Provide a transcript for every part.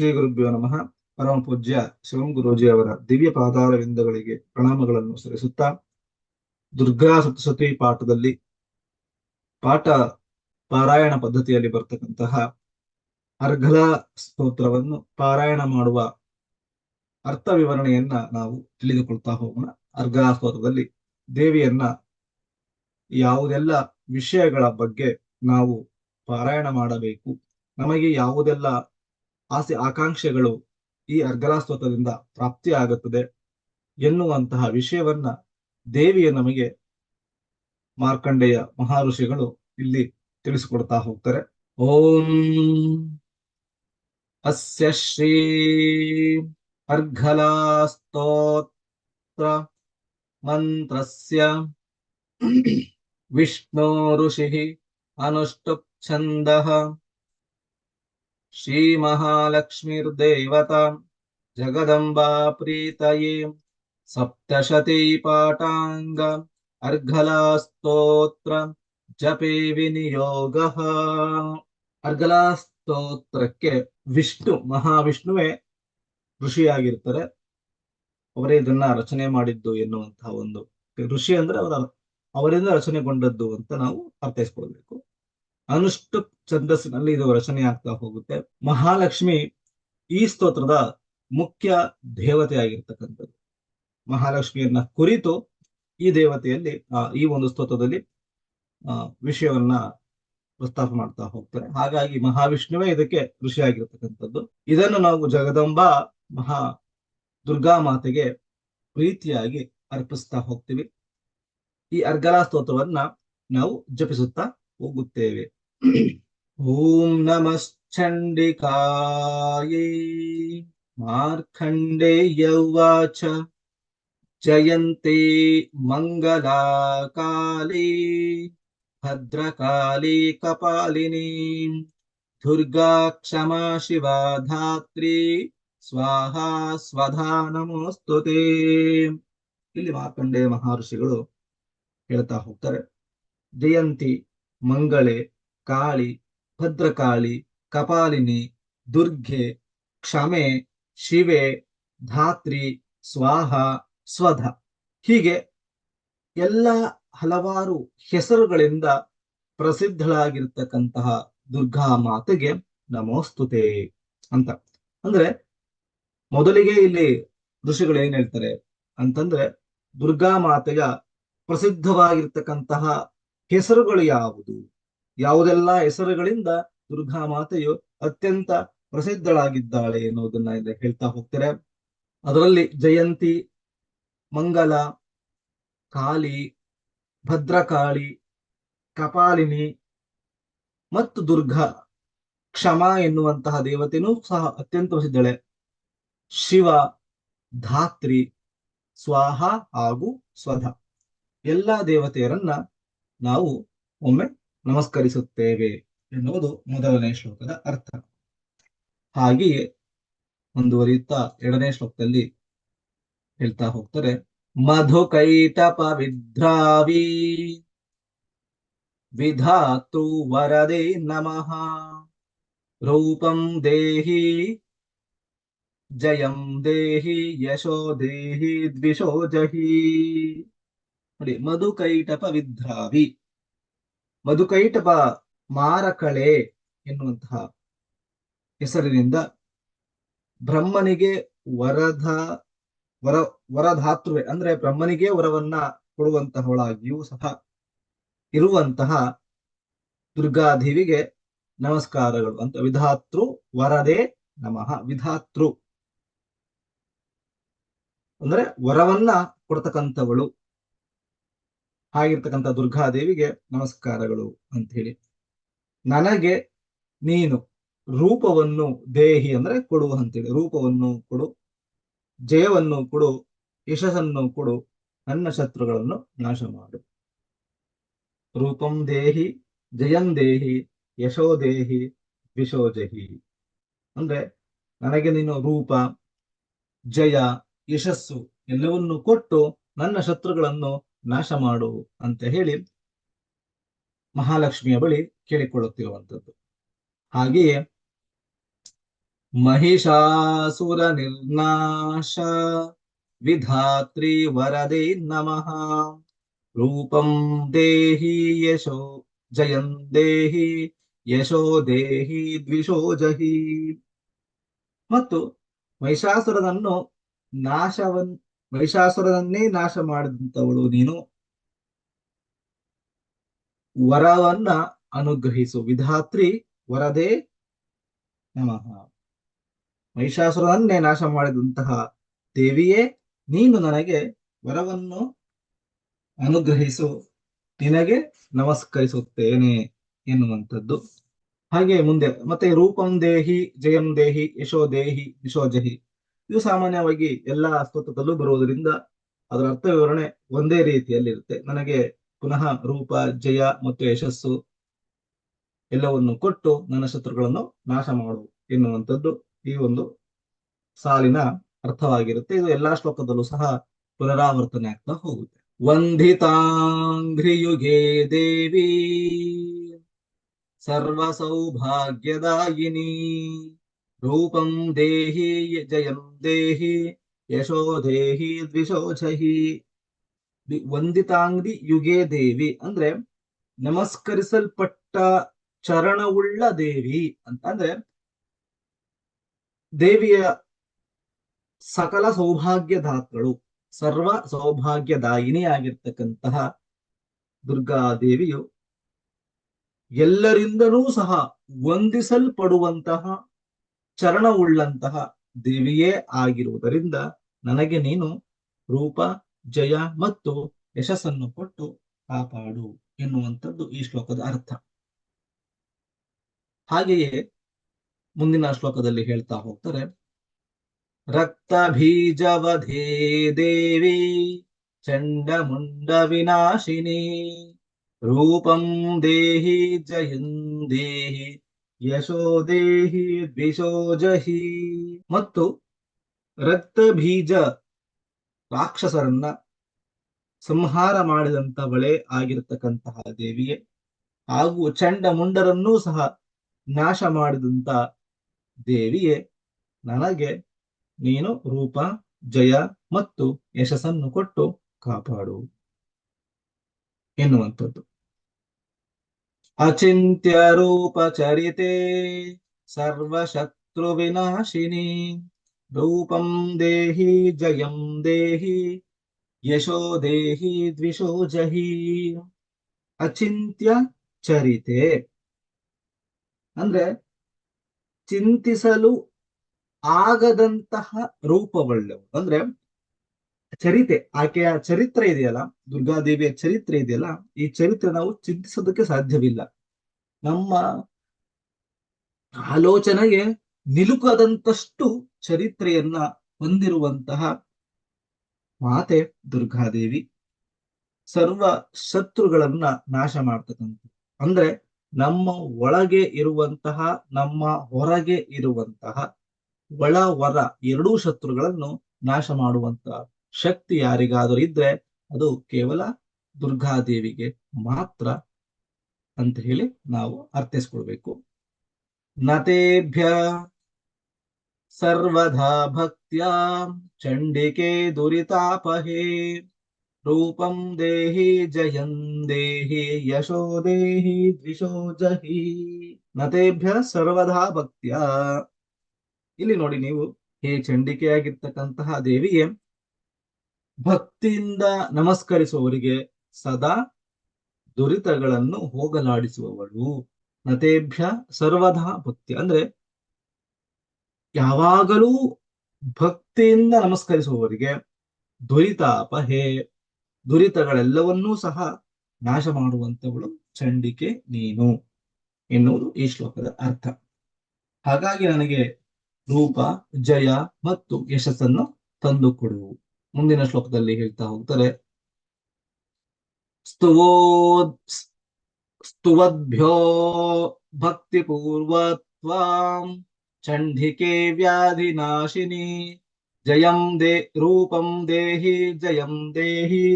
ಶ್ರೀ ಗುರುಭ್ಯೋ ನಮಃ. ಪರಮ ಪೂಜ್ಯ ಶಿವಂ ಗುರೂಜಿ ಅವರ ದಿವ್ಯ ಪಾದಾರವಿಂದಗಳಿಗೆ ಪ್ರಣಾಮಗಳನ್ನು ಸಲ್ಲಿಸುತ್ತಾ ದುರ್ಗಾ ಸಪ್ತಸತಿ ಪಾಠದಲ್ಲಿ ಪಾಠ ಪಾರಾಯಣ ಪದ್ಧತಿಯಲ್ಲಿ ಬರ್ತಕ್ಕಂತಹ ಅರ್ಘಲ ಸ್ತೋತ್ರವನ್ನು ಪಾರಾಯಣ ಮಾಡುವ ಅರ್ಥ ವಿವರಣೆಯನ್ನ ನಾವು ತಿಳಿದುಕೊಳ್ತಾ ಹೋಗೋಣ. ಅರ್ಘಲ ಸ್ತೋತ್ರದಲ್ಲಿ ದೇವಿಯನ್ನ ಯಾವುದೆಲ್ಲ ವಿಷಯಗಳ ಬಗ್ಗೆ ನಾವು ಪಾರಾಯಣ ಮಾಡಬೇಕು, ನಮಗೆ ಯಾವುದೆಲ್ಲ ಆಸೆ ಆಕಾಂಕ್ಷೆಗಳು ಈ ಅರ್ಗಲಾಸ್ತೋತ್ರದಿಂದ ಪ್ರಾಪ್ತಿಯಾಗುತ್ತದೆ ಎನ್ನುವಂತಹ ವಿಷಯವನ್ನ ದೇವಿಯ ನಮಗೆ ಮಾರ್ಕಂಡೆಯ ಮಹಾಋಷಿಗಳು ಇಲ್ಲಿ ತಿಳಿಸಿಕೊಡ್ತಾ ಹೋಗ್ತಾರೆ. ಓಂ ಅಸ್ಯ ಶ್ರೀ ಅರ್ಘಲಾ ಸ್ತೋತ್ರ ಮಂತ್ರಸ್ಯ ವಿಷ್ಣು ಋಷಿ ಅನುಷ್ಟುಪ್ ಛಂದಃ श्रीमहालक्ष्मीर्देवता जगदम्बा प्रीतये सप्तशती पाठाङ्ग अर्घलास्तोत्र ಜಪೇ ವಿನಿಯೋಗ ಅರ್ಗಲಾ ಸ್ತೋತ್ರಕ್ಕೆ ವಿಷ್ಣು ಮಹಾವಿಷ್ಣುವೇ ಋಷಿಯಾಗಿರ್ತಾರೆ ಅವರೇ ಇದನ್ನ ರಚನೆ ಮಾಡಿದ್ದು ಎನ್ನುವಂತಹ ಒಂದು ಋಷಿ ಅಂದ್ರೆ ಅವರ ಅವರಿಂದ ರಚನೆಗೊಂಡದ್ದು ಅಂತ ನಾವು ಅರ್ಥೈಸ್ಕೊಳ್ಬೇಕು ಅನುಷ್ಟು ಛಂದಸ್ಸಿನಲ್ಲಿ ಇದು ರಚನೆ ಆಗ್ತಾ ಹೋಗುತ್ತೆ. ಮಹಾಲಕ್ಷ್ಮಿ ಈ ಸ್ತೋತ್ರದ ಮುಖ್ಯ ದೇವತೆ ಆಗಿರ್ತಕ್ಕಂಥದ್ದು ಮಹಾಲಕ್ಷ್ಮಿಯನ್ನ ಕುರಿತು ಈ ದೇವತೆಯಲ್ಲಿ ಈ ಒಂದು ಸ್ತೋತ್ರದಲ್ಲಿ ವಿಷಯವನ್ನ ಪ್ರಸ್ತಾಪ ಮಾಡ್ತಾ ಹೋಗ್ತಾರೆ. ಹಾಗಾಗಿ ಮಹಾವಿಷ್ಣುವೇ ಇದಕ್ಕೆ ಋಷಿಯಾಗಿರ್ತಕ್ಕಂಥದ್ದು. ಇದನ್ನು ನಾವು ಜಗದಂಬಾ ಮಹಾ ದುರ್ಗಾ ಮಾತೆಗೆ ಪ್ರೀತಿಯಾಗಿ ಅರ್ಪಿಸ್ತಾ ಹೋಗ್ತೀವಿ. ಈ ಅರ್ಗಲಾ ಸ್ತೋತ್ರವನ್ನ ನಾವು ಜಪಿಸುತ್ತಾ ಹೋಗುತ್ತೇವೆ. ಓಂ ನಮಶ್ಚಂಡಿಕಾಯೇ ಮಾರ್ಕಂಡೇಯವಾಚ ಜಯಂತೆ ಮಂಗಲಾಕಾಲೇ ಭದ್ರಕಾಲಿ ಕಪಾಲಿನಿ ದುರ್ಗಾ ಕ್ಷಮಾ ಶಿವಾ ಧಾತ್ರಿ ಸ್ವಾಹಾ ಸ್ವಧಾ ನಮೋಸ್ತುತೆ ಇಲ್ಲಿ ಮಾರ್ಕಂಡೇಯ ಮಹರ್ಷಿಗಳು ಹೇಳ್ತಾ ಹೋಗ್ತಾರೆ, ಜಯಂತಿ ಮಂಗಳೆ ಕಾಳಿ, ಭದ್ರಕಾಳಿ, ಕಪಾಲಿನಿ, ದುರ್ಗೆ, ಕ್ಷಮೆ, ಶಿವೆ, ಧಾತ್ರಿ, ಸ್ವಾಹ, ಸ್ವಧ. ಹೀಗೆ ಎಲ್ಲ ಹಲವಾರು ಹೆಸರುಗಳಿಂದ ಪ್ರಸಿದ್ಧಳಾಗಿರ್ತಕ್ಕಂತಹ ದುರ್ಗಾ ಮಾತೆಗೆ ನಮೋಸ್ತುತೆ ಅಂತ. ಅಂದ್ರೆ ಮೊದಲಿಗೆ ಇಲ್ಲಿ ಋಷಿಗಳು ಏನ್ ಹೇಳ್ತಾರೆ ಅಂತಂದ್ರೆ ದುರ್ಗಾ ಮಾತೆಯ ಪ್ರಸಿದ್ಧವಾಗಿರ್ತಕ್ಕಂತಹ ಹೆಸರುಗಳು ಯಾವುದು? ಯಾವುದೆಲ್ಲ ಹೆಸರುಗಳಿಂದ ದುರ್ಗಾ ಮಾತೆಯು ಅತ್ಯಂತ ಪ್ರಸಿದ್ಧಳಾಗಿದ್ದಾಳೆ ಎನ್ನುವುದನ್ನ ಇಲ್ಲಿ ಹೇಳ್ತಾ ಹೋಗ್ತಾರೆ. ಅದರಲ್ಲಿ ಜಯಂತಿ, ಮಂಗಲ, ಕಾಳಿ, ಭದ್ರಕಾಳಿ, ಕಪಾಲಿನಿ ಮತ್ತು ದುರ್ಗಾ. ಕ್ಷಮ ಎನ್ನುವಂತಹ ದೇವತೆನೂ ಸಹ ಅತ್ಯಂತ ಪ್ರಸಿದ್ಧಳೆ. ಶಿವ, ಧಾತ್ರಿ, ಸ್ವಾಹ ಹಾಗೂ ಸ್ವಧ. ಎಲ್ಲ ದೇವತೆಯರನ್ನ ನಾವು ಒಮ್ಮೆ ನಮಸ್ಕರಿಸುತ್ತೇವೆ ಎನ್ನುವುದು ಮೊದಲನೇ ಶ್ಲೋಕದ ಅರ್ಥ. ಹಾಗೆಯೇ ಮುಂದುವರಿಯುತ್ತಾ ಎರಡನೇ ಶ್ಲೋಕದಲ್ಲಿ ಹೇಳ್ತಾ ಹೋಗ್ತಾರೆ ಮಧುಕೈಟಪ ವಿದ್ರಾವಿ ವಿಧಾತು ವರದೆ ನಮಃ, ರೂಪಂ ದೇಹಿ ಜಯಂ ದೇಹಿ ಯಶೋ ದೇಹಿ ದ್ವಿಷೋ ಜಹಿ. ನೋಡಿ ಮಧುಕೈಟಪ ವಿದ್ರಾವಿ ಮಧುಕೈಟಪ ಮಾರಕಳೆ ಎನ್ನುವಂತಹ ಹೆಸರಿನಿಂದ ಬ್ರಹ್ಮನಿಗೆ ವರದ ವರ, ವರಧಾತೃವೆ, ಅಂದ್ರೆ ಬ್ರಹ್ಮನಿಗೆ ವರವನ್ನ ಕೊಡುವಂತಹವಳಾಗಿಯೂ ಸಹ ಇರುವಂತಹ ದುರ್ಗಾದೇವಿಗೆ ನಮಸ್ಕಾರಗಳು. ಅಂತ ವಿಧಾತೃ ವರದೇ ನಮಃ. ವಿಧಾತೃ. ಅಂದ್ರೆ ವರವನ್ನ ಕೊಡ್ತಕ್ಕಂಥವಳು. ಹಾಗಿರ್ತಕ್ಕಂಥ ದುರ್ಗಾದೇವಿಗೆ ನಮಸ್ಕಾರಗಳು ಅಂತ ಹೇಳಿ ನನಗೆ ನೀನು ರೂಪವನ್ನು ದೇಹಿ ಅಂದ್ರೆ ಕೊಡು ಅಂತೇಳಿ ರೂಪವನ್ನು ಕೊಡು, ಜಯವನ್ನು ಕೊಡು, ಯಶಸ್ಸನ್ನು ಕೊಡು, ನನ್ನ ಶತ್ರುಗಳನ್ನು ನಾಶ ಮಾಡು. ರೂಪಂ ದೇಹಿ, ಜಯಂ ದೇಹಿ, ಯಶೋ ದೇಹಿ ವಿಶೋಜಹಿ ಅಂದ್ರೆ ನನಗೆ ನೀನು ರೂಪ, ಜಯ, ಯಶಸ್ಸು ಎಲ್ಲವನ್ನು ಕೊಟ್ಟು ನನ್ನ ಶತ್ರುಗಳನ್ನು ನಾಶ ಮಾಡು ಅಂತ ಹೇಳಿ ಮಹಾಲಕ್ಷ್ಮಿಯ ಬಳಿ ಕೇಳಿಕೊಳ್ಳುತ್ತಿರುವಂಥದ್ದು. ಹಾಗೆಯೇ ಮಹಿಷಾಸುರ ನಿರ್ನಾಶ ವಿಧಾತ್ರಿ ವರದೇ ನಮಃ. ರೂಪಂ ದೇಹಿ ಯಶೋ ಜಯಂ ದೇಹಿ ಯಶೋ ದೇಹಿ ದ್ವಿಷೋ ಜಹಿ. ಮತ್ತು ಮಹಿಷಾಸುರನನ್ನು ನಾಶವನ್ ಮಹಿಷಾಸುರನನ್ನೇ ನಾಶ ಮಾಡಿದಂತವಳು ನೀನು. ವರವನ್ನ ಅನುಗ್ರಹಿಸು. ವಿಧಾತ್ರಿ, ವರದೇ ನಮಃ. ಮಹಿಷಾಸುರನನ್ನೇ ನಾಶ ಮಾಡಿದಂತಹ ದೇವಿಯೇ, ನೀನು ನನಗೆ ವರವನ್ನು ಅನುಗ್ರಹಿಸು. ನಿನಗೆ ನಮಸ್ಕರಿಸುತ್ತೇನೆ ಎನ್ನುವಂಥದ್ದು. ಹಾಗೆ ಮುಂದೆ, ಮತ್ತೆ ರೂಪಂ ದೇಹಿ, ಜಯಂ ದೇಹಿ, ಯಶೋ ದೇಹಿ, ಯಶೋ ಜಹಿ. ಇದು ಸಾಮಾನ್ಯವಾಗಿ ಎಲ್ಲಾ ಅಸ್ವತ್ವದಲ್ಲೂ ಬರುವುದರಿಂದ ಅದರ ಅರ್ಥ ವಿವರಣೆ ಒಂದೇ ರೀತಿಯಲ್ಲಿರುತ್ತೆ. ನನಗೆ ಪುನಃ ರೂಪ, ಜಯ ಮತ್ತು ಯಶಸ್ಸು ಎಲ್ಲವನ್ನು ಕೊಟ್ಟು ನನ್ನ ಶತ್ರುಗಳನ್ನು ನಾಶ ಮಾಡು ಎನ್ನುವಂಥದ್ದು ಈ ಒಂದು ಸಾಲಿನ ಅರ್ಥವಾಗಿರುತ್ತೆ. ಇದು ಎಲ್ಲಾ ಶ್ಲೋಕದಲ್ಲೂ ಸಹ ಪುನರಾವರ್ತನೆ ಆಗ್ತಾ ಹೋಗುತ್ತೆ. ವಂದಿತಾಂಘ್ರಿಯುಗೇ ದೇವಿ, ಸರ್ವಸೌಭಾಗ್ಯದಾಯಿನಿ. रूपं देहि जयं देहि ಯಶೋ ದೇಹಿ ದ್ವಿಷೋಜಹಿ ವಂದಿತಾಂಗ್ರಿ ಯುಗೇ ದೇವಿ ಅಂದ್ರೆ ನಮಸ್ಕರಿಸಲ್ಪಟ್ಟ ಚರಣವುಳ್ಳ ದೇವಿ ಅಂತ ಅಂದ್ರೆ ದೇವಿಯ ಸಕಲ ಸೌಭಾಗ್ಯದಾತಳು ಸರ್ವ ಸೌಭಾಗ್ಯದಾಯಿನಿ ಆಗಿರ್ತಕ್ಕಂತಹ ದುರ್ಗಾದೇವಿಯು ಎಲ್ಲರಿಂದಲೂ ಸಹ ವಂದಿಸಲ್ಪಡುವಂತಹ ಚರಣವುಳ್ಳಂತಹ ದೇವಿಯೇ ಆಗಿರುವುದರಿಂದ ನನಗೆ ನೀನು ರೂಪ, ಜಯ ಮತ್ತು ಯಶಸ್ಸನ್ನು ಕೊಟ್ಟು ಕಾಪಾಡು ಎನ್ನುವಂಥದ್ದು ಈ ಶ್ಲೋಕದ ಅರ್ಥ. ಹಾಗೆಯೇ ಮುಂದಿನ ಶ್ಲೋಕದಲ್ಲಿ ಹೇಳ್ತಾ ಹೋಗ್ತಾರೆ ರಕ್ತ ಬೀಜವಧೇ ದೇವಿ ಚಂಡಮುಂಡ ವಿನಾಶಿನಿ ರೂಪಂ ದೇಹಿ ಜಯಂ ದೇಹಿ ಯಶೋ ದೇಹಿ ದ್ವಿಷೋಜಹಿ. ಮತ್ತು ರಕ್ತ ಬೀಜ ರಾಕ್ಷಸರನ್ನ ಸಂಹಾರ ಮಾಡಿದಂತವಳೇ ಆಗಿರತಕ್ಕಂತಹ ದೇವಿಯೇ. ಹಾಗೂ ಚಂಡ ಮುಂಡರನ್ನೂ ಸಹ ನಾಶ ಮಾಡಿದಂತ ದೇವಿಯೇ, ನನಗೆ ನೀನು ರೂಪ, ಜಯ ಮತ್ತು ಯಶಸ್ಸನ್ನು ಕೊಟ್ಟು ಕಾಪಾಡು ಎನ್ನುವಂಥದ್ದು. ಅಚಿಂತ್ಯ ರೂಪ ಚರಿತೆ ಸರ್ವಶತ್ರು ವಿನಾಶಿನಿ ರೂಪಂ ದೇಹಿ ಜಯಂ ದೇಹಿ ಯಶೋ ದೇಹಿ ದ್ವಿಷೋ ಜಹಿ ಅಚಿಂತ್ಯ ಚರಿತೆ ಅಂದ್ರೆ ಚಿಂತಿಸಲು ಆಗದಂತಹ ರೂಪವುಳ್ಳವು ಅಂದ್ರೆ ಚರಿತೆ, ಆಕೆಯ ಚರಿತ್ರೆ ಇದೆಯಲ್ಲ ದುರ್ಗಾದೇವಿಯ ಚರಿತ್ರೆ ಇದೆಯಲ್ಲ, ಈ ಚರಿತ್ರೆ ನಾವು ಚಿಂತಿಸೋದಕ್ಕೆ ಸಾಧ್ಯವಿಲ್ಲ. ನಮ್ಮ ಆಲೋಚನೆಗೆ ನಿಲುಕದಂತಷ್ಟು ಚರಿತ್ರೆಯನ್ನ ಹೊಂದಿರುವಂತಹ ಮಾತೆ ದುರ್ಗಾದೇವಿ ಸರ್ವ ಶತ್ರುಗಳನ್ನ ನಾಶ ಮಾಡ್ತಕ್ಕಂಥ ಅಂದ್ರೆ ನಮ್ಮ ಒಳಗೆ ಇರುವಂತಹ, ನಮ್ಮ ಹೊರಗೆ ಇರುವಂತಹ ಒಳ ಹೊರ ಎರಡೂ ಶತ್ರುಗಳನ್ನು ನಾಶ ಮಾಡುವಂತಹ ಶಕ್ತಿ ಯಾರಿಗಾದರೂ ಇದ್ರೆ ಅದು ಕೇವಲ ದುರ್ಗಾದೇವಿಗೆ ಮಾತ್ರ ಅಂತ ಹೇಳಿ ನಾವು ಅರ್ಥೈಸ್ಕೊಳ್ಬೇಕು. ನತೇಭ್ಯ ಸರ್ವಧಾ ಭಕ್ತ್ಯ ಚಂಡಿಕೆ ದುರಿತಾಪಹೇ ರೂಪಂ ದೇಹಿ ಜಯಂ ದೇಹಿ ಯಶೋ ದೇಹಿ ದ್ವಿಷೋ ಜಹಿ ನತೇಭ್ಯ ಸರ್ವಧಾ ಭಕ್ತ್ಯ. ಇಲ್ಲಿ ನೋಡಿ ನೀವು, ಹೇ ಚಂಡಿಕೆಯಾಗಿರ್ತಕ್ಕಂತಹ ದೇವಿಯೇ ಭಕ್ತಿಯಿಂದ ನಮಸ್ಕರಿಸುವವರಿಗೆ ಸದಾ ದುರಿತಗಳನ್ನು ಹೋಗಲಾಡಿಸುವವಳು. ನತೇಭ್ಯ ಸರ್ವದಾ ಭಕ್ತಿ. ಅಂದ್ರೆ ಯಾವಾಗಲೂ ಭಕ್ತಿಯಿಂದ ನಮಸ್ಕರಿಸುವವರಿಗೆ ದುರಿತಾಪ ಹೇ ದುರಿತಗಳೆಲ್ಲವನ್ನೂ ಸಹ ನಾಶ ಮಾಡುವಂತವಳು ಚಂಡಿಕೆ ನೀನು ಎನ್ನುವುದು ಈ ಶ್ಲೋಕದ ಅರ್ಥ. ಹಾಗಾಗಿ ನನಗೆ ರೂಪ, ಜಯ ಮತ್ತು ಯಶಸ್ಸನ್ನು ತಂದು ಕೊಡು ಮುಂದಿನ ಶ್ಲೋಕದಲ್ಲಿ ಹೇಳ್ತಾ ಹೋಗ್ತಾರೆ. ಸ್ತುವೋ, ಸ್ತುವದ್ಭ್ಯೋ ಭಕ್ತಿ ಪೂರ್ವತ್ವಾಂ ಚಂಡಿಕೆ ವ್ಯಾಧಿನಾಶಿನಿ ಜಯಂ ದೇ, ರೂಪಂ ದೇಹಿ, ಜಯಂ ದೇಹಿ,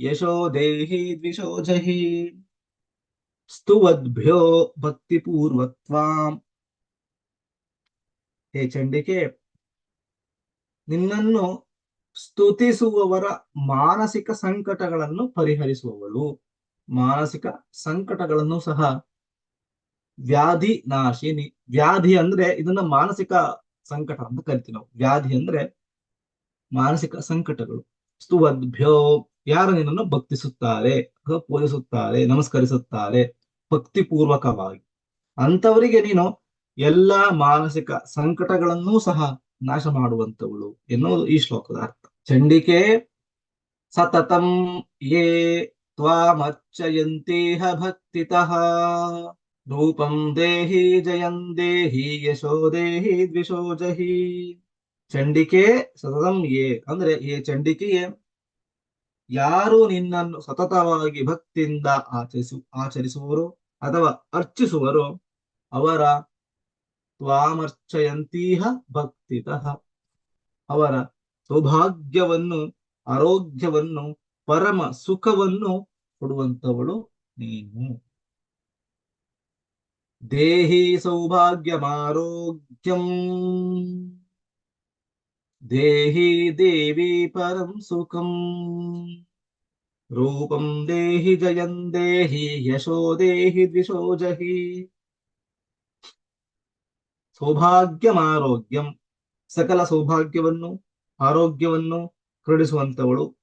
ಯಶೋ ದೇಹಿ, ದ್ವಿಷೋ ಜಹಿ. ಸ್ತುವದ್ಭ್ಯೋ ಭಕ್ತಿ ಪೂರ್ವತ್ವಾಂ ಹೇ ಚಂಡಿಕೆ, ನಿನ್ನನ್ನು ಸ್ತುತಿಸುವವರ ಮಾನಸಿಕ ಸಂಕಟಗಳನ್ನು ಪರಿಹರಿಸುವವಳು. ಮಾನಸಿಕ ಸಂಕಟಗಳನ್ನು ಸಹ ವ್ಯಾಧಿ ನಾಶಿನಿ ವ್ಯಾಧಿ ಅಂದ್ರೆ ಇದನ್ನ ಮಾನಸಿಕ ಸಂಕಟ ಅಂತ ಕರಿತೀವಿ ನಾವು. ವ್ಯಾಧಿ ಅಂದ್ರೆ ಮಾನಸಿಕ ಸಂಕಟಗಳು. ಸ್ತುವದ್ಭ್ಯೋ, ಯಾರು ನಿನ್ನನ್ನು ಭಕ್ತಿಸುತ್ತಾರೆ? ಅಥವಾ ಪೂಜಿಸುತ್ತಾರೆ, ನಮಸ್ಕರಿಸುತ್ತಾರೆ, ಭಕ್ತಿಪೂರ್ವಕವಾಗಿ. ಅಂತವರಿಗೆ ನೀನು ಎಲ್ಲಾ ಮಾನಸಿಕ ಸಂಕಟಗಳನ್ನೂ ಸಹ ನಾಶ ಮಾಡುವಂತವಳು ಎನ್ನುವುದು ಈ ಶ್ಲೋಕದ ಅರ್ಥ. ಚಂಡಿಕೆ ಸತತಂ ಯೇ ತ್ವಾಮರ್ಚಯಂತೀಹ ಭಕ್ತಿತಃ ರೂಪಂ ದೇಹಿ ಜಯಂ ದೇಹಿ ಯಶೋ ದೇಹಿ ದ್ವಿಷೋ ಜಹಿ ಚಂಡಿಕೆ ಸತತಂ ಯೇ ಅಂದ್ರೆ ಏ ಚಂಡಿಕೆಯೇ ಯಾರು ನಿನ್ನನ್ನು ಸತತವಾಗಿ ಭಕ್ತಿಯಿಂದ ಆಚರಿಸು, ಆಚರಿಸುವರು ಅಥವಾ ಅರ್ಚಿಸುವರು ಅವರ ತ್ವಾಮರ್ಚಯಂತೀಹ ಭಕ್ತಿತಃ, ಅವರ ಸೌಭಾಗ್ಯವನ್ನು, ಆರೋಗ್ಯವನ್ನು, ಪರಮ ಸುಖವನ್ನು ಕೊಡುವಂತವಳು ನೀನು. ದೇಹಿ ಸೌಭಾಗ್ಯಮಾರೋಗ್ಯಂ. ದೇಹಿ ದೇವಿ ಪರಂ ಸುಖಂ. ರೂಪಂ ದೇಹಿ ಜಯಂ, ದೇಹಿ ಯಶೋ, ದೇಹಿ ದ್ವಿಷೋ, ಜಹಿ. ಸೌಭಾಗ್ಯಮಾರೋಗ್ಯಂ. ಸಕಲ ಸೌಭಾಗ್ಯವನ್ನು ಆರೋಗ್ಯವನ್ನು ಕರುಣಿಸುವಂತವಳು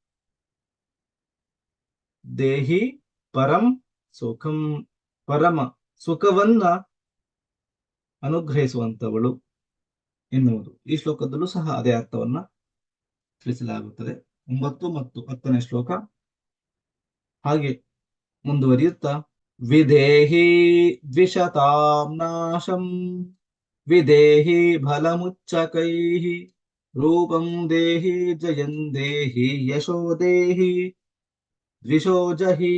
ದೇಹಿ ಪರಂ ಸುಖಂ, ಪರಮ ಸುಖವನ್ನ ಅನುಗ್ರಹಿಸುವಂತವಳು ಎನ್ನುವುದು. ಈ ಶ್ಲೋಕದಲ್ಲೂ ಸಹ ಅದೇ ಅರ್ಥವನ್ನ ತಿಳಿಸಲಾಗುತ್ತದೆ. ಒಂಬತ್ತು ಮತ್ತು ಹತ್ತನೇ ಶ್ಲೋಕ. ಹಾಗೆ ಮುಂದುವರಿಯುತ್ತಾ. ವಿದೇಹಿ ದ್ವಿಷತಾಂ ನಾಶಂ, ವಿದೇಹಿ ಫಲಮುಚ್ಚಕೈಃ ರೂಪಂ ದೇಹಿ ಜಯಂ ದೇಹಿ ಯಶೋ ದೇಹಿ ದ್ವಿಷೋ ಜಹಿ.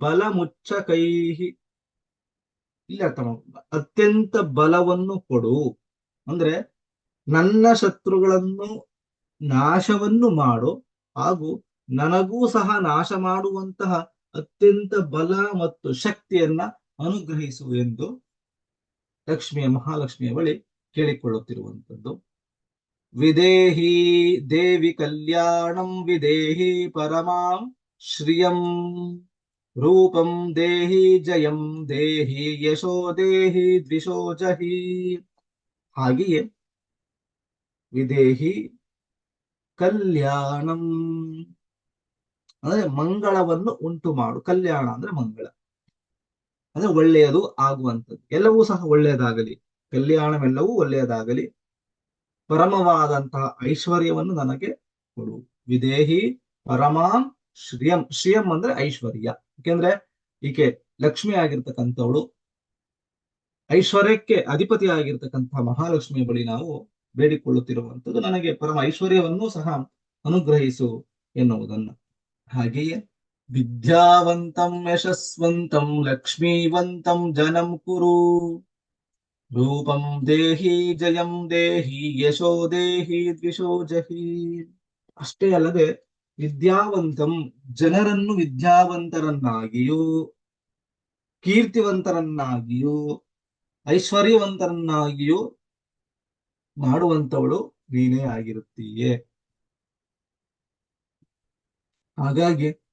ಬಲಮುಚ್ಚಕೈಹಿ. ಇಲ್ಲಿ ಅರ್ಥ ಅತ್ಯಂತ ಬಲವನ್ನು ಕೊಡು. ಅಂದ್ರೆ ನನ್ನ ಶತ್ರುಗಳನ್ನು ನಾಶವನ್ನು ಮಾಡು. ಹಾಗೂ ನನಗೂ ಸಹ ನಾಶ ಮಾಡುವಂತಹ ಅತ್ಯಂತ ಬಲ ಮತ್ತು ಶಕ್ತಿಯನ್ನ ಅನುಗ್ರಹಿಸು ಎಂದು ಲಕ್ಷ್ಮಿಯ ಮಹಾಲಕ್ಷ್ಮಿಯ ಬಳಿ ಕೇಳಿಕೊಳ್ಳುತ್ತಿರುವಂತದ್ದು ವಿದೇಹಿ ದೇವಿ ಕಲ್ಯಾಣಂ ವಿದೇಹಿ ಪರಮಾಂ ಶ್ರಿಯಂ ರೂಪಂ ದೇಹಿ ಜಯಂ ದೇಹಿ ಯಶೋ ದೇಹಿ ದ್ವಿಷೋ ಜಹಿ. ಹಾಗೆಯೇ ವಿದೇಹಿ ಕಲ್ಯಾಣಂ ಅಂದ್ರೆ ಮಂಗಳವನ್ನು ಉಂಟು ಮಾಡು ಕಲ್ಯಾಣ ಅಂದ್ರೆ ಮಂಗಳ. ಅಂದ್ರೆ ಒಳ್ಳೆಯದು ಆಗುವಂಥದ್ದು. ಎಲ್ಲವೂ ಸಹ ಒಳ್ಳೆಯದಾಗಲಿ. ಕಲ್ಯಾಣವೆಲ್ಲವೂ ಒಳ್ಳೆಯದಾಗಲಿ. ಪರಮವಾದಂತಹ ಐಶ್ವರ್ಯವನ್ನು ನನಗೆ ಕೊಡು. ವಿದೇಹಿ ಪರಮಾಂ ಶ್ರಿಯಂ. ಶ್ರಿಯಂ ಅಂದ್ರೆ ಐಶ್ವರ್ಯ. ಯಾಕೆಂದ್ರೆ ಈಕೆ ಲಕ್ಷ್ಮಿ ಆಗಿರ್ತಕ್ಕಂಥವಳು. ಐಶ್ವರ್ಯಕ್ಕೆ ಅಧಿಪತಿ ಆಗಿರ್ತಕ್ಕಂತಹ ಮಹಾಲಕ್ಷ್ಮಿಯ ಬಳಿ ನಾವು ಬೇಡಿಕೊಳ್ಳುತ್ತಿರುವಂಥದ್ದು ನನಗೆ ಪರಮ ಐಶ್ವರ್ಯವನ್ನು ಸಹ ಅನುಗ್ರಹಿಸು ಎನ್ನುವುದನ್ನು. ಹಾಗೆಯೇ ವಿದ್ಯಾವಂತಂ ಯಶಸ್ವಂತಂ ಲಕ್ಷ್ಮೀವಂತಂ ಜನಂ ಕುರು. ರೂಪಂ ದೇಹಿ ಜಯಂ ದೇಹಿ ಯಶೋ ದೇಹಿ ದ್ವಿಷೋ ಜಹಿ. ಅಷ್ಟೇ ಅಲ್ಲದೆ ವಿದ್ಯಾವಂತಂ ಜನರನ್ನು ವಿದ್ಯಾವಂತರನ್ನಾಗಿಯೂ, ಕೀರ್ತಿವಂತರನ್ನಾಗಿಯೂ, ಐಶ್ವರ್ಯವಂತರನ್ನಾಗಿಯೂ ಮಾಡುವಂತವಳು ನೀನೇ ಆಗಿರುತ್ತೀಯೇ. ಹಾಗಾಗಿ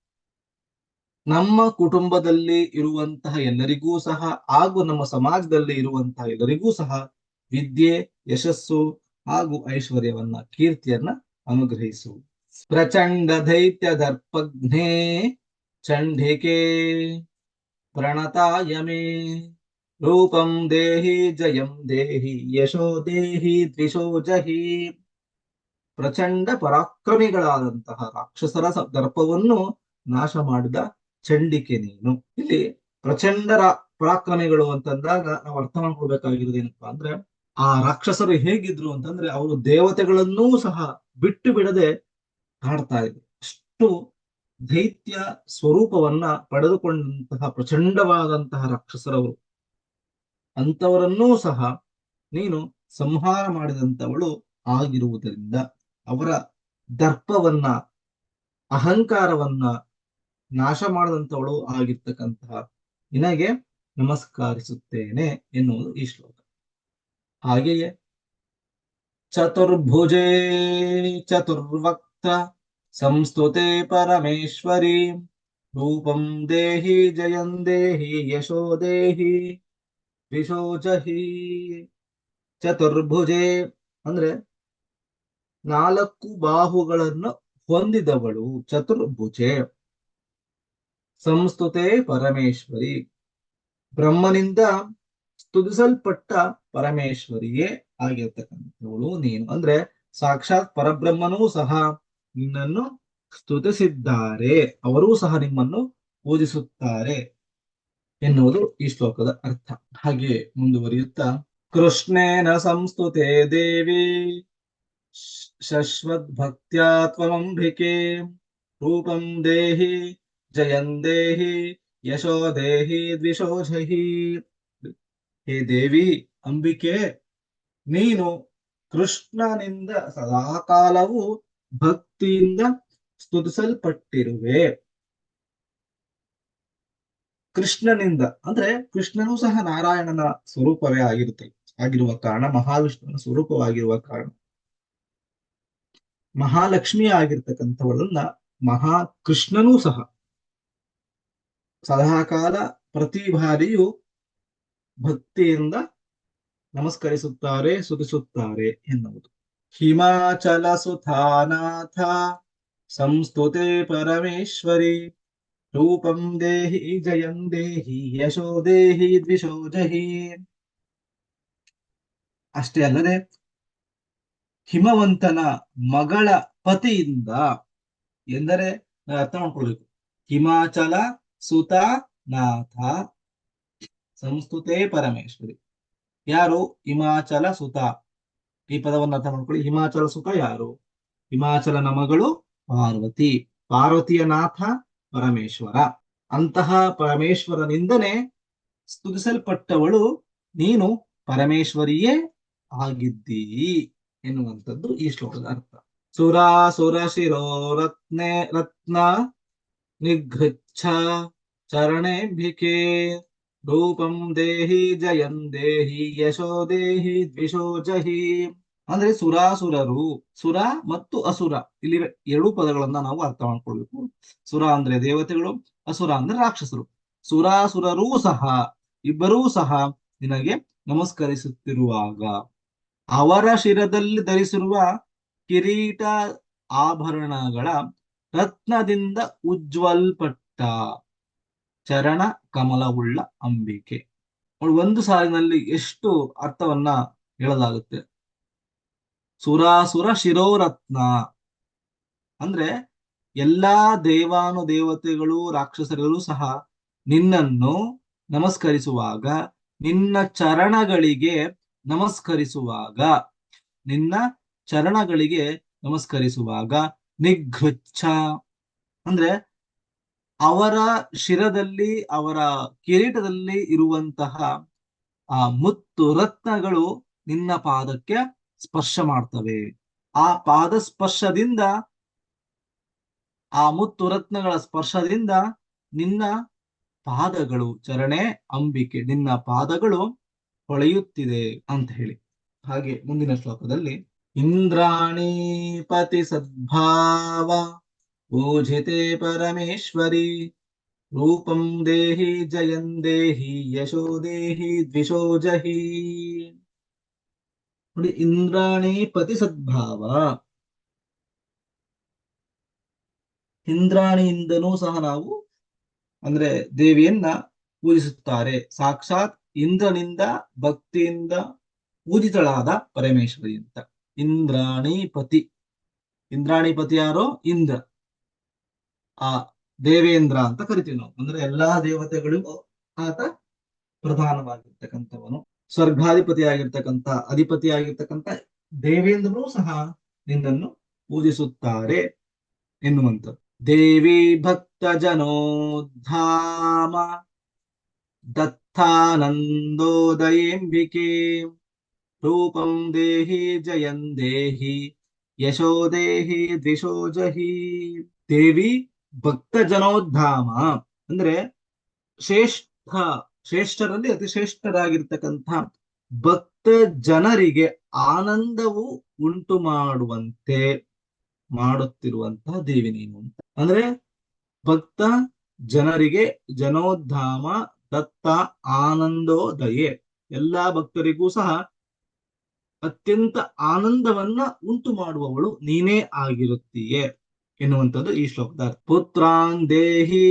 ನಮ್ಮ ಕುಟುಂಬದಲ್ಲಿ ಇರುವಂತಹ ಎಲ್ಲರಿಗೂ ಸಹ ಹಾಗೂ ನಮ್ಮ ಸಮಾಜದಲ್ಲಿ ಇರುವಂತಹ ಎಲ್ಲರಿಗೂ ಸಹ ವಿದ್ಯೆ, ಯಶಸ್ಸು ಹಾಗೂ ಐಶ್ವರ್ಯವನ್ನ, ಕೀರ್ತಿಯನ್ನ ಅನುಗ್ರಹಿಸು. ಪ್ರಚಂಡ ದೈತ್ಯ ದರ್ಪಜ್ಞೆ ಚಂಡಿಕೆ ಪ್ರಣತಾಯ ಮೇ ರೂಪಂ ದೇಹಿ ಜಯಂ ದೇಹಿ ಯಶೋ ದೇಹಿ ದ್ವಿಷೋ ಜಹಿ. ಪ್ರಚಂಡ ಪರಾಕ್ರಮಿಗಳಾದಂತಹ ರಾಕ್ಷಸರ ದರ್ಪವನ್ನು ನಾಶ ಮಾಡಿದ ಚಂಡಿಕೆ ನೀನು. ಇಲ್ಲಿ ಪ್ರಚಂಡರ ಪರಾಕ್ರಮಿಗಳು ಅಂತಂದಾಗ ನಾವು ಅರ್ಥ ಮಾಡ್ಕೊಳ್ಬೇಕಾಗಿರೋದು ಏನಪ್ಪಾ ಅಂದ್ರೆ, ಆ ರಾಕ್ಷಸರು ಹೇಗಿದ್ರು ಅಂತಂದ್ರೆ ಅವರು ದೇವತೆಗಳನ್ನೂ ಸಹ ಬಿಟ್ಟು ಬಿಡದೆ ಕಾಡ್ತಾ ಇದ್ರು. ಅಷ್ಟು ದೈತ್ಯ ಸ್ವರೂಪವನ್ನ ಪಡೆದುಕೊಂಡಂತಹ ಪ್ರಚಂಡವಾದಂತಹ ರಾಕ್ಷಸರವರು. ಅಂತವರನ್ನೂ ಸಹ ನೀನು ಸಂಹಾರ ಮಾಡಿದಂತವಳು ಆಗಿರುವುದರಿಂದ ಅವರ ದರ್ಪವನ್ನ, ಅಹಂಕಾರವನ್ನ ನಾಶ ಮಾಡದಂತವಳು ಆಗಿರ್ತಕ್ಕಂತಹ ನಿನಗೆ ನಮಸ್ಕರಿಸುತ್ತೇನೆ ಎನ್ನುವುದು ಈ ಶ್ಲೋಕ. ಹಾಗೆಯೇ ಚತುರ್ಭುಜೇ ಚತುರ್ವಕ್ತ ಸಂಸ್ತುತೆ ಪರಮೇಶ್ವರಿ ರೂಪಂ ದೇಹಿ ಜಯಂ ದೇಹಿ ಯಶೋ ದೇಹಿ ವಿಶೋಚಹಿ ಚತುರ್ಭುಜೆ ಅಂದ್ರೆ ನಾಲ್ಕು ಬಾಹುಗಳನ್ನು ಹೊಂದಿದವಳು ಚತುರ್ಭುಜೆ. ಸಂಸ್ತುತೆ ಪರಮೇಶ್ವರಿ. ಬ್ರಹ್ಮನಿಂದ ಸ್ತುತಿಸಲ್ಪಟ್ಟ ಪರಮೇಶ್ವರಿಯೇ ಆಗಿರ್ತಕ್ಕಂಥವಳು ನೀನು. ಅಂದ್ರೆ ಸಾಕ್ಷಾತ್ ಪರಬ್ರಹ್ಮನೂ ಸಹ ನಿನ್ನನ್ನು ಸ್ತುತಿಸಿದ್ದಾರೆ. ಅವರೂ ಸಹ ನಿಮ್ಮನ್ನು ಪೂಜಿಸುತ್ತಾರೆ ಎನ್ನುವುದು ಈ ಶ್ಲೋಕದ ಅರ್ಥ. ಹಾಗೆ ಮುಂದುವರಿಯುತ್ತಾ, ಕೃಷ್ಣೇನ ಸಂಸ್ತುತೆ ದೇವಿ ಶಶ್ವದ್ಭಕ್ತ್ಯಾ ತ್ವಮಂಬಿಕೆ, ರೂಪಂ ದೇಹಿ ಜಯಂ ದೇಹಿ ಯಶೋ ದೇಹಿ ದ್ವಿಶೋಷಹಿ ಹೇ ದೇವಿ, ಅಂಬಿಕೆ, ನೀನು ಕೃಷ್ಣನಿಂದ ಸದಾಕಾಲವು ಭಕ್ತಿಯಿಂದ ಸ್ತುತಿಸಲ್ಪಟ್ಟಿರುವೆ. ಕೃಷ್ಣನಿಂದ, ಅಂದ್ರೆ ಕೃಷ್ಣನೂ ಸಹ ನಾರಾಯಣನ ಸ್ವರೂಪವೇ ಆಗಿರುತ್ತೆ, ಆಗಿರುವ ಕಾರಣ, ಮಹಾವಿಷ್ಣುವಿನ ಸ್ವರೂಪವಾಗಿರುವ ಕಾರಣ. ಮಹಾಲಕ್ಷ್ಮಿ ಆಗಿರ್ತಕ್ಕಂಥವಳನ್ನ ಮಹಾ ಕೃಷ್ಣನೂ ಸಹ ಸದಾಕಾಲ ಪ್ರತಿ ಬಾರಿಯೂ ಭಕ್ತಿಯಿಂದ ನಮಸ್ಕರಿಸುತ್ತಾರೆ ಸುತಿಸುತ್ತಾರೆ ಎನ್ನುವುದು. ಹಿಮಾಚಲ ಸುಧಾನಾಥ ಸಂಸ್ತುತೆ ಪರಮೇಶ್ವರಿ, ರೂಪಂ ದೇಹಿ ಜಯಂ ದೇಹಿ ಯಶೋ ದೇಹಿ ದ್ವಿಶೋಜಹಿ ಅಷ್ಟೇ ಅಲ್ಲದೆ, ಹಿಮವಂತನ ಮಗಳ ಪತಿಯಿಂದ ಎಂದರೆ ಅರ್ಥ ಮಾಡ್ಕೊಳ್ಬೇಕು. ಹಿಮಾಚಲ ಸುತ ನಾಥ ಸಂಸ್ತುತೆ ಪರಮೇಶ್ವರಿ. ಯಾರು? ಹಿಮಾಚಲ ಸುತ. ಈ ಪದವನ್ನು ಅರ್ಥ ಮಾಡ್ಕೊಳ್ಳಿ. ಹಿಮಾಚಲ ಸುತ ಯಾರು? ಹಿಮಾಚಲ ನಮಗಳು ಪಾರ್ವತಿ. ಪಾರ್ವತಿಯ ನಾಥ ಪರಮೇಶ್ವರ. ಅಂತಹ ಪರಮೇಶ್ವರನಿಂದನೇ ಸ್ತುತಿಸಲ್ಪಟ್ಟವಳು ನೀನು ಪರಮೇಶ್ವರಿಯೇ ಆಗಿದ್ದೀ ಎನ್ನುವಂಥದ್ದು ಈ ಶ್ಲೋಕದ ಅರ್ಥ. ಸುರಾಸುರ ಶಿರೋ ರತ್ನೆ ರತ್ನ ನಿಘೃಚ್ಛ ಚರಣೇಭಿಕೆ ರೂಪಂ ದೇಹಿ ಜಯಂ ದೇಹಿ ಯಶೋ ದೇಹಿ ದ್ವಿಶೋಜಹಿ ಅಂದ್ರೆ ಸುರಾಸುರರು, ಸುರ ಮತ್ತು ಅಸುರ. ಇಲ್ಲಿ ಎರಡು ಪದಗಳನ್ನ ನಾವು ಅರ್ಥ ಮಾಡ್ಕೊಳ್ಬೇಕು. ಸುರ ಅಂದ್ರೆ ದೇವತೆಗಳು, ಅಸುರ ಅಂದ್ರೆ ರಾಕ್ಷಸರು. ಸುರಾಸುರರೂ ಸಹ, ಇಬ್ಬರೂ ಸಹ ನಿನಗೆ ನಮಸ್ಕರಿಸುತ್ತಿರುವಾಗ. ಅವರ ಶಿರದಲ್ಲಿ ಧರಿಸಿರುವ ಕಿರೀಟ ಆಭರಣಗಳ ರತ್ನದಿಂದ ಉಜ್ವಲ್ಪಟ್ಟ ಚರಣ ಕಮಲವುಳ್ಳ ಅಂಬಿಕೆ. ಒಂದು ಸಾಲಿನಲ್ಲಿ ಎಷ್ಟು ಅರ್ಥವನ್ನ ಹೇಳಲಾಗುತ್ತೆ ಸುರಾಸುರ ಶಿರೋರತ್ನ. ಅಂದ್ರೆ ಎಲ್ಲಾ ದೇವಾನು ದೇವತೆಗಳು ರಾಕ್ಷಸರು ಸಹ ನಿನ್ನನ್ನು ನಮಸ್ಕರಿಸುವಾಗ, ನಿನ್ನ ಚರಣಗಳಿಗೆ ನಮಸ್ಕರಿಸುವಾಗ, ನಿನ್ನ ಚರಣಗಳಿಗೆ ನಮಸ್ಕರಿಸುವಾಗ ನಿಘೃಚ್ಛ ಅಂದ್ರೆ ಅವರ ಶಿರದಲ್ಲಿ, ಅವರ ಕಿರೀಟದಲ್ಲಿ ಇರುವಂತಹ, ಆ, ಮುತ್ತು ರತ್ನಗಳು ನಿನ್ನ ಪಾದಕ್ಕೆ ಸ್ಪರ್ಶ ಮಾಡ್ತವೆ. ಆ ಪಾದ ಸ್ಪರ್ಶದಿಂದ, ಆ ಮುತ್ತು ರತ್ನಗಳ ಸ್ಪರ್ಶದಿಂದ ನಿನ್ನ ಪಾದಗಳು, ಚರಣೆ, ಅಂಬಿಕೆ, ನಿನ್ನ ಪಾದಗಳು ಹೊಳೆಯುತ್ತಿದೆ ಅಂತ ಹೇಳಿ. ಹಾಗೆ ಮುಂದಿನ ಶ್ಲೋಕದಲ್ಲಿ ಪತಿ ಸದ್ಭಾವ ಪೂಜಿತೆ ಪರಮೇಶ್ವರಿ, ರೂಪಂ ದೇಹಿ ಜಯಂ ದೇಹಿ ಯಶೋ ದೇಹಿ ದ್ವಿಶೋಜಹಿ ನೋಡಿ, ಇಂದ್ರಾಣಿ ಪತಿ ಸದ್ಭಾವ, ಇಂದ್ರಾಣಿಯಿಂದನೂ ಸಹ ನಾವು ಅಂದ್ರೆ ದೇವಿಯನ್ನ ಪೂಜಿಸುತ್ತಾರೆ. ಸಾಕ್ಷಾತ್ ಇಂದ್ರನಿಂದ ಭಕ್ತಿಯಿಂದ ಪೂಜಿತಳಾದ ಪರಮೇಶ್ವರಿ ಅಂತ. ಇಂದ್ರಾಣಿ ಪತಿ. ಯಾರು? ಇಂದ್ರ. ಆ ದೇವೇಂದ್ರ ಅಂತ ಕರಿತೀವಿ ನಾವು. ಅಂದ್ರೆ ಎಲ್ಲಾ ದೇವತೆಗಳಿಗೂ ಆತ ಪ್ರಧಾನವಾಗಿರ್ತಕ್ಕಂಥವನು. ಸ್ವರ್ಗಾಧಿಪತಿ ಆಗಿರ್ತಕ್ಕಂಥ ಅಧಿಪತಿ ಆಗಿರ್ತಕ್ಕಂಥ ದೇವೇಂದ್ರನು ಸಹ ನಿನ್ನನ್ನು ಪೂಜಿಸುತ್ತಾರೆ ಎನ್ನುವಂತ ದೇವಿ ಭಕ್ತ ಜನೋದ್ಧಾಮ ದತ್ತಾನಂದೋದಯೇಂಬಿಕೆ. ರೂಪಂ ದೇಹಿ ದೇಹಿ ಯಶೋ ದೇಹಿ ದ್ವಿಶೋಜಹಿ ದೇವಿ ಭಕ್ತ ಜನೋದ್ಧಾಮ ಅಂದ್ರೆ ಶ್ರೇಷ್ಠ, ಶ್ರೇಷ್ಠರಲ್ಲಿ ಅತಿ ಶ್ರೇಷ್ಠರಾಗಿರ್ತಕ್ಕಂಥ ಭಕ್ತ ಜನರಿಗೆ ಆನಂದವು ಉಂಟು ಮಾಡುವಂತೆ ಮಾಡುತ್ತಿರುವಂತಹ ದೇವಿ ನೀನು ಅಂದ್ರೆ ಭಕ್ತ ಜನರಿಗೆ ಜನೋದ್ಧಾಮ, ದತ್ತ, ಆನಂದೋದಯೆ. ಎಲ್ಲಾ ಭಕ್ತರಿಗೂ ಸಹ ಅತ್ಯಂತ ಆನಂದವನ್ನ ಉಂಟು ಮಾಡುವವಳು ನೀನೇ ಆಗಿರುತ್ತೀಯೆ ಎನ್ನುವಂಥದ್ದು ಈ ಶ್ಲೋಕದ ಅರ್ಥ. ಪುತ್ರಾನ್ ದೇಹಿ,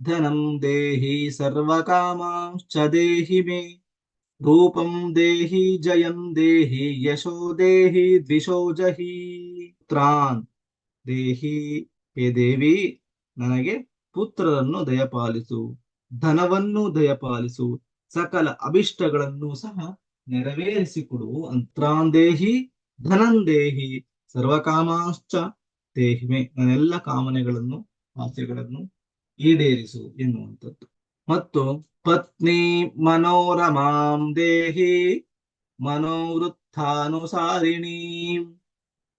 ಧನಂ ದೇಹಿ ಸರ್ವಕಾಮಾಂಶ್ಚ ದೇಹಿ ಮೇ, ರೂಪಂ ದೇಹಿ ಜಯಂ ದೇಹಿ ಯಶೋ ದೇಹಿ ದ್ವಿಷೋ ಜಹಿ ಪುತ್ರಾನ್ ದೇಹಿ ಹೇ ದೇವಿ, ನನಗೆ ಪುತ್ರರನ್ನು ದಯಪಾಲಿಸು, ಧನವನ್ನು ದಯಪಾಲಿಸು, ಸಕಲ ಅಭಿಷ್ಟಗಳನ್ನು ಸಹ ನೆರವೇರಿಸಿಕೊಡು. ಅಂತ್ರಾಂದೇಹಿ ಧನಂದೇಹಿ ಸರ್ವಕಾಮಾಶ್ಚ ದೇಹಿಮೆ. ನನ್ನೆಲ್ಲ ಕಾಮನೆಗಳನ್ನು, ಆಸೆಗಳನ್ನು ಈಡೇರಿಸು ಎನ್ನುವಂಥದ್ದು. ಮತ್ತು ಪತ್ನಿ ಮನೋರಮಾಂ ದೇಹಿ ಮನೋವೃತ್ತಾನುಸಾರಿಣೀಂ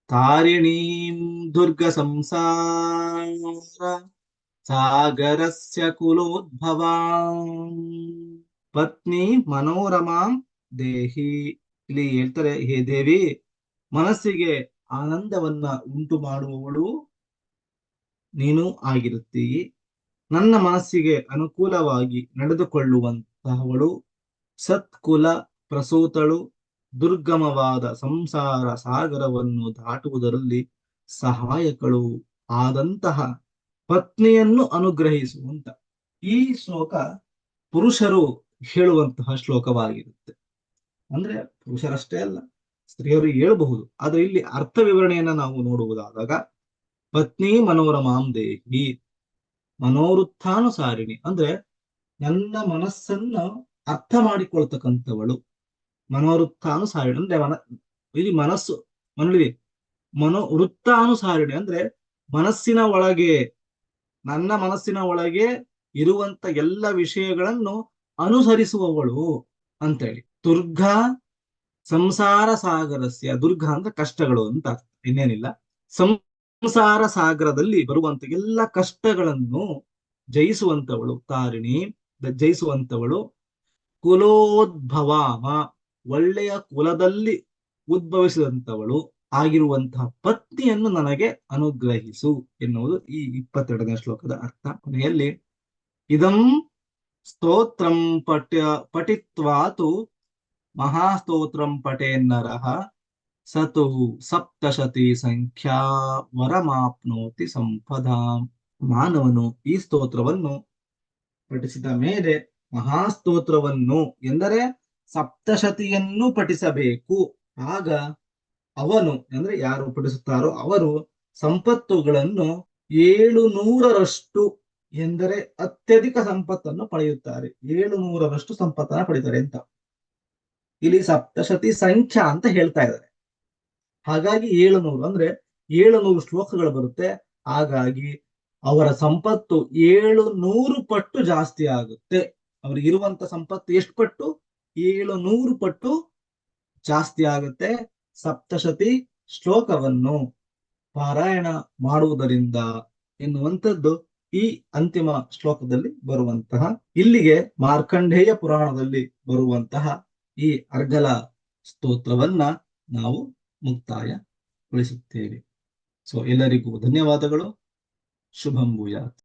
ತಾರಿಣೀಂ ದುರ್ಗ ಸಂಸಾರ ಸಾಗರಸ್ಯ ಕುಲೋದ್ಭವಾಂ. ಪತ್ನಿ ಮನೋರಮಾಂ ದೇಹಿ ಇಲ್ಲಿ ಹೇಳ್ತಾರೆ, ಹೇ ದೇವಿ, ಮನಸ್ಸಿಗೆ ಆನಂದವನ್ನ ಉಂಟು ಮಾಡುವವಳು ನೀನು ಆಗಿರುತ್ತೀ. ನನ್ನ ಮನಸ್ಸಿಗೆ ಅನುಕೂಲವಾಗಿ ನಡೆದುಕೊಳ್ಳುವಂತಹವಳು ಸತ್ಕುಲ ಪ್ರಸೂತಳು. ದುರ್ಗಮವಾದ ಸಂಸಾರ ಸಾಗರವನ್ನು ದಾಟುವುದರಲ್ಲಿ ಸಹಾಯಕಳು ಆದಂತಹ ಪತ್ನಿಯನ್ನು ಅನುಗ್ರಹಿಸುವಂತ ಈ ಶ್ಲೋಕ ಪುರುಷರು ಹೇಳುವಂತಹ ಶ್ಲೋಕವಾಗಿರುತ್ತೆ. ಅಂದ್ರೆ ಪುರುಷರಷ್ಟೇ ಅಲ್ಲ ಸ್ತ್ರೀಯರು ಹೇಳಬಹುದು. ಆದ್ರೆ ಇಲ್ಲಿ ಅರ್ಥ ವಿವರಣೆಯನ್ನ ನಾವು ನೋಡುವುದಾದಾಗ, ಪತ್ನಿ ಮನೋರಮಾಂ ದೇಹಿ ಮನೋವೃತ್ತಾನುಸಾರಿಣಿ. ಅಂದ್ರೆ ನನ್ನ ಮನಸ್ಸನ್ನ ಅರ್ಥ ಮಾಡಿಕೊಳ್ತಕ್ಕಂಥವಳು. ಮನೋವೃತ್ತಾನುಸಾರಿಣಿ ಅಂದ್ರೆ ಮನ, ಇಲ್ಲಿ ಮನಸ್ಸು ಮನಳಿ ಮನೋ ವೃತ್ತಾನುಸಾರಿಣಿ ಅಂದ್ರೆ ಮನಸ್ಸಿನ ಒಳಗೆ, ನನ್ನ ಮನಸ್ಸಿನ ಒಳಗೆ ಇರುವಂತ ಎಲ್ಲ ವಿಷಯಗಳನ್ನು ಅನುಸರಿಸುವವಳು. ಅಂತೇಳಿ. ದುರ್ಗ ಸಂಸಾರ ಸಾಗರಸ್ಯ, ದುರ್ಗ ಅಂದ್ರೆ ಕಷ್ಟಗಳು ಅಂತ ಇನ್ನೇನಿಲ್ಲ. ಸಂಸಾರ ಸಾಗರದಲ್ಲಿ ಬರುವಂತ ಎಲ್ಲ ಕಷ್ಟಗಳನ್ನು ಜಯಿಸುವಂತವಳು ತಾರಿಣಿ ಜಯಿಸುವಂತವಳು ಕುಲೋದ್ಭವಾಮ, ಒಳ್ಳೆಯ ಕುಲದಲ್ಲಿ ಉದ್ಭವಿಸಿದಂತವಳು ಆಗಿರುವಂತಹ ಪತ್ನಿಯನ್ನು ನನಗೆ ಅನುಗ್ರಹಿಸು ಎನ್ನುವುದು ಈ ಇಪ್ಪತ್ತೆರಡನೇ ಶ್ಲೋಕದ ಅರ್ಥ. ಕೊನೆಯಲ್ಲಿ, ಇದಂ ಸ್ತೋತ್ರಂ ಪಠ್ಯ ಪಠಿತ್ವಾತು ಮಹಾಸ್ತೋತ್ರಂ ಪಟೇನ್ನರಃ ಸತು ಸಪ್ತಶತಿ ಸಂಖ್ಯಾ ವರಮಾಪ್ನೋತಿ ಸಂಪದಾ. ಮಾನವನು ಈ ಸ್ತೋತ್ರವನ್ನು ಪಠಿಸಿದ ಮೇಲೆ ಮಹಾಸ್ತೋತ್ರವನ್ನು ಎಂದರೆ ಸಪ್ತಶತಿಯನ್ನು ಪಠಿಸಬೇಕು. ಆಗ ಅವನು ಅಂದ್ರೆ ಯಾರು ಪಠಿಸುತ್ತಾರೋ ಅವರು ಸಂಪತ್ತುಗಳನ್ನು ಏಳು ನೂರರಷ್ಟು ಎಂದರೆ ಅತ್ಯಧಿಕ ಸಂಪತ್ತನ್ನು ಪಡೆಯುತ್ತಾರೆ. ಏಳು ನೂರರಷ್ಟು ಸಂಪತ್ತನ್ನ ಪಡೆಯುತ್ತಾರೆ ಅಂತ. ಇಲ್ಲಿ ಸಪ್ತಶತಿ ಸಂಖ್ಯಾ ಅಂತ ಹೇಳ್ತಾ ಇದ್ದಾರೆ. ಹಾಗಾಗಿ ಏಳು ನೂರು ಅಂದ್ರೆ ಏಳು ನೂರು ಶ್ಲೋಕಗಳು ಬರುತ್ತೆ. ಹಾಗಾಗಿ ಅವರ ಸಂಪತ್ತು ಏಳು ನೂರು ಪಟ್ಟು ಜಾಸ್ತಿ ಆಗುತ್ತೆ. ಅವ್ರಿಗಿರುವಂತ ಸಂಪತ್ತು ಎಷ್ಟು ಪಟ್ಟು? ಏಳು ನೂರು ಪಟ್ಟು ಜಾಸ್ತಿ ಆಗುತ್ತೆ ಸಪ್ತಶತಿ ಶ್ಲೋಕವನ್ನು ಪಾರಾಯಣ ಮಾಡುವುದರಿಂದ ಎನ್ನುವಂಥದ್ದು. ಈ ಅಂತಿಮ ಶ್ಲೋಕದಲ್ಲಿ ಬರುವಂತಹ, ಇಲ್ಲಿಗೆ ಮಾರ್ಕಂಡೇಯ ಪುರಾಣದಲ್ಲಿ ಬರುವಂತಹ ಈ ಅರ್ಗಲ ಸ್ತೋತ್ರವನ್ನ ನಾವು ಮುಕ್ತಾಯಗೊಳಿಸುತ್ತೇವೆ. ಸೊ ಎಲ್ಲರಿಗೂ ಧನ್ಯವಾದಗಳು. ಶುಭಂ ಭೂಯಾತ್.